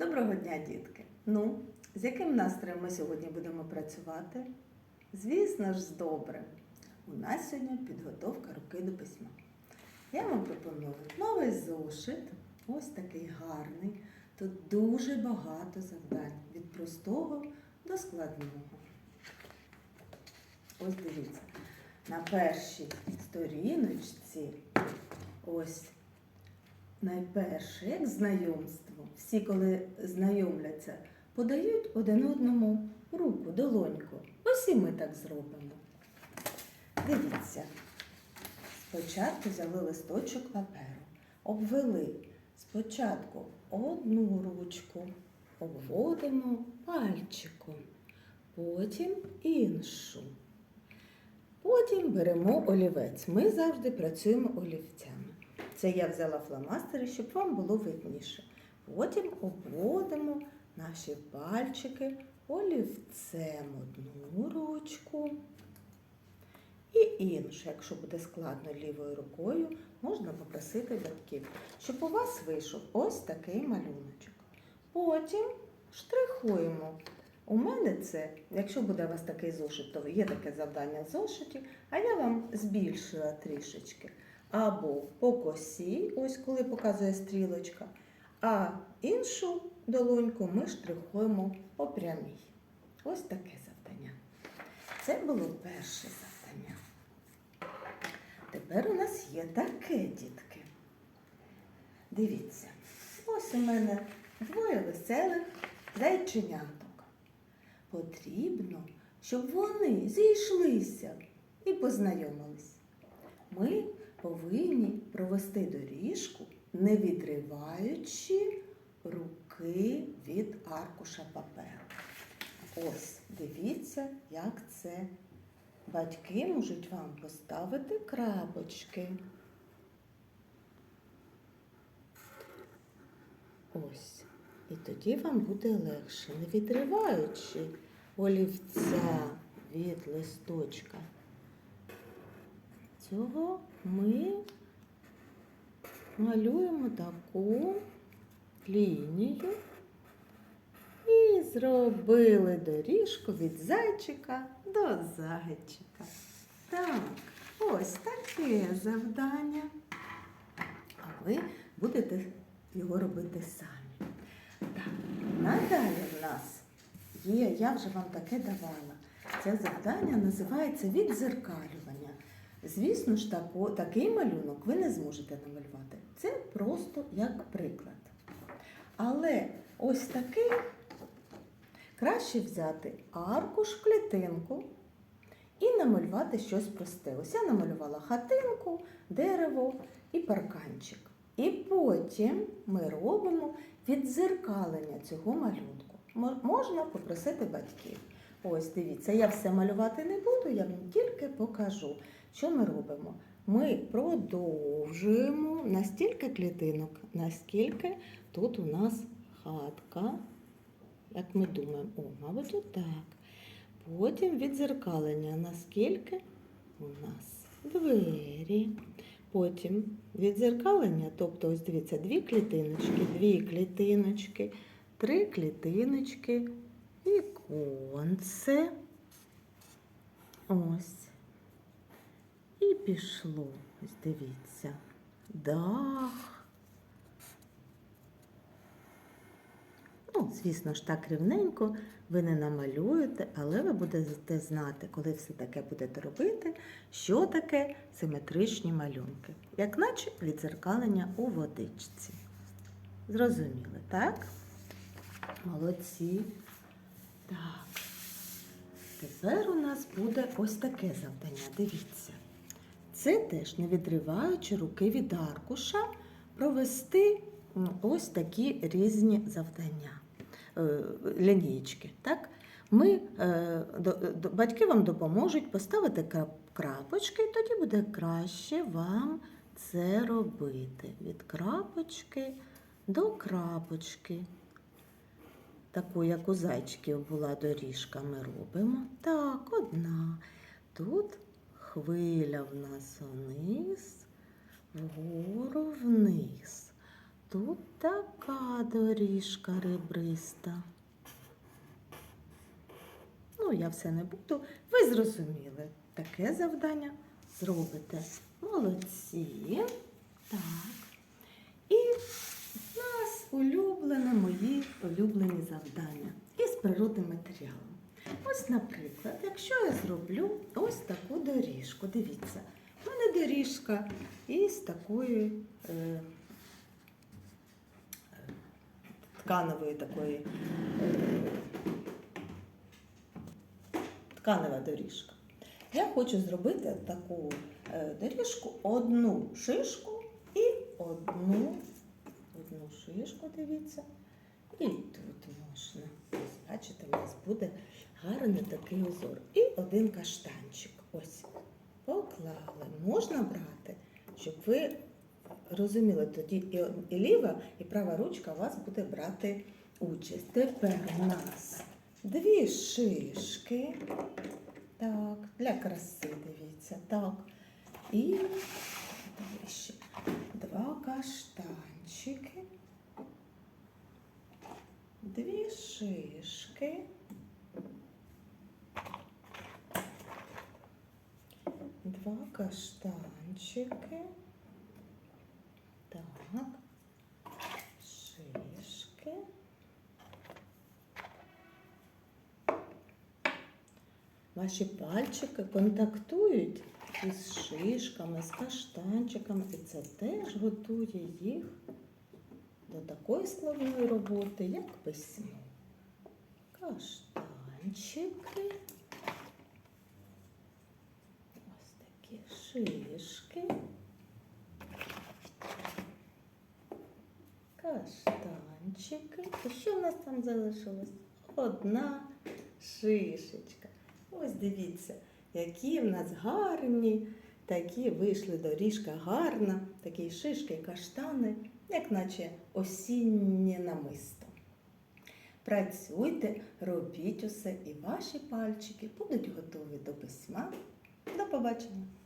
Доброго дня, дітки! Ну, з яким настроєм ми сьогодні будемо працювати? Звісно ж, з добрим. У нас сьогодні підготовка руки до письма. Я вам пропоную новий зошит, ось такий гарний. Тут дуже багато завдань від простого до складного. Ось дивіться, на першій сторіночці ось найперше, як знайомство. Всі, коли знайомляться, подають один одному руку, долоньку. Ось і ми так зробимо. Дивіться. Спочатку взяли листочок паперу, обвели спочатку одну ручку, обводимо пальчиком, потім іншу. Потім беремо олівець. Ми завжди працюємо олівцями. Це я взяла фломастери, щоб вам було видніше. Потім обводимо наші пальчики олівцем одну ручку і іншу. Якщо буде складно лівою рукою, можна попросити батьків, щоб у вас вийшов ось такий малюночок. Потім штрихуємо. У мене це, якщо буде у вас такий зошит, то є таке завдання в зошиті, а я вам збільшила трішечки. Або по косі, ось коли показує стрілочка, а іншу долоньку ми штрихуємо по прямій. Ось таке завдання. Це було перше завдання. Тепер у нас є таке, дітки. Дивіться, ось у мене двоє веселих зайченяток. Потрібно, щоб вони зійшлися і познайомились. Ми повинні провести доріжку, не відриваючи руки від аркуша паперу. Ось, дивіться, як це. Батьки можуть вам поставити крапочки. Ось. І тоді вам буде легше, не відриваючи олівця від листочка. Цього ми малюємо таку лінію і зробили доріжку від зайчика до зайчика. Так, ось таке завдання. А ви будете його робити самі. Так, надалі в нас є, я вже вам таке давала. Це завдання називається віддзеркалювання. Звісно ж, тако, такий малюнок ви не зможете намалювати. Це просто як приклад. Але ось такий краще взяти аркуш, клітинку і намалювати щось просте. Ось я намалювала хатинку, дерево і парканчик. І потім ми робимо віддзеркалення цього малюнку. Можна попросити батьків. Ось дивіться, я все малювати не буду, я вам тільки покажу, що ми робимо. Ми продовжуємо настільки клітинок, наскільки тут у нас хатка. Як ми думаємо, о, мабуть, отак. Потім відзеркалення, наскільки у нас двері. Потім відзеркалення, тобто, ось дивіться, дві клітиночки, дві клітиночки, три клітиночки, віконце. Ось. І пішло. Ось дивіться. Дах. Ну, звісно ж, так рівненько ви не намалюєте, але ви будете знати, коли все таке будете робити, що таке симетричні малюнки, як наче відзеркалення у водичці. Зрозуміли, так? Молодці. Так. Тепер у нас буде ось таке завдання. Дивіться. Це теж не відриваючи руки від аркуша, провести ось такі різні завдання, е, лінійки. Так? Ми, е, батьки вам допоможуть поставити крапочки, і тоді буде краще вам це робити. Від крапочки до крапочки. Таку, як у зайчиків була доріжка, ми робимо. Так, одна. Тут хвиля в нас вниз, вгору вниз. тут така доріжка ребриста. Ну, я все не буду. Ви зрозуміли. Таке завдання зробите. Молодці. Так. І в нас улюблені мої улюблені завдання із природним матеріалом. Ось, наприклад, якщо я зроблю ось таку доріжку, дивіться, в мене доріжка із такої е, тканової такої е, тканева доріжка. Я хочу зробити таку е, доріжку, одну шишку і одну, одну шишку, дивіться. І тут можна. Бачите, у нас буде гарний такий узор. І один каштанчик. Ось. Поклали. Можна брати, щоб ви розуміли, тоді і, ліва, і права ручка у вас буде брати участь. Тепер у нас дві шишки. Так, для краси, дивіться. Так. І ще два каштанчики. Дві шишки. Два каштанчики. Так. Шишки. Ваші пальчики контактують із шишками, з каштанчиками, і це теж готує їх до такої складної роботи, як письмо. Каштанчики. Ось такі шишки. Каштанчики. І що в нас там залишилось? Одна шишечка. Ось дивіться, які в нас гарні, такі вийшли доріжка гарна, такі шишки, каштани, як наче осіннє намисто. Працюйте, робіть усе, і ваші пальчики будуть готові до письма. До побачення!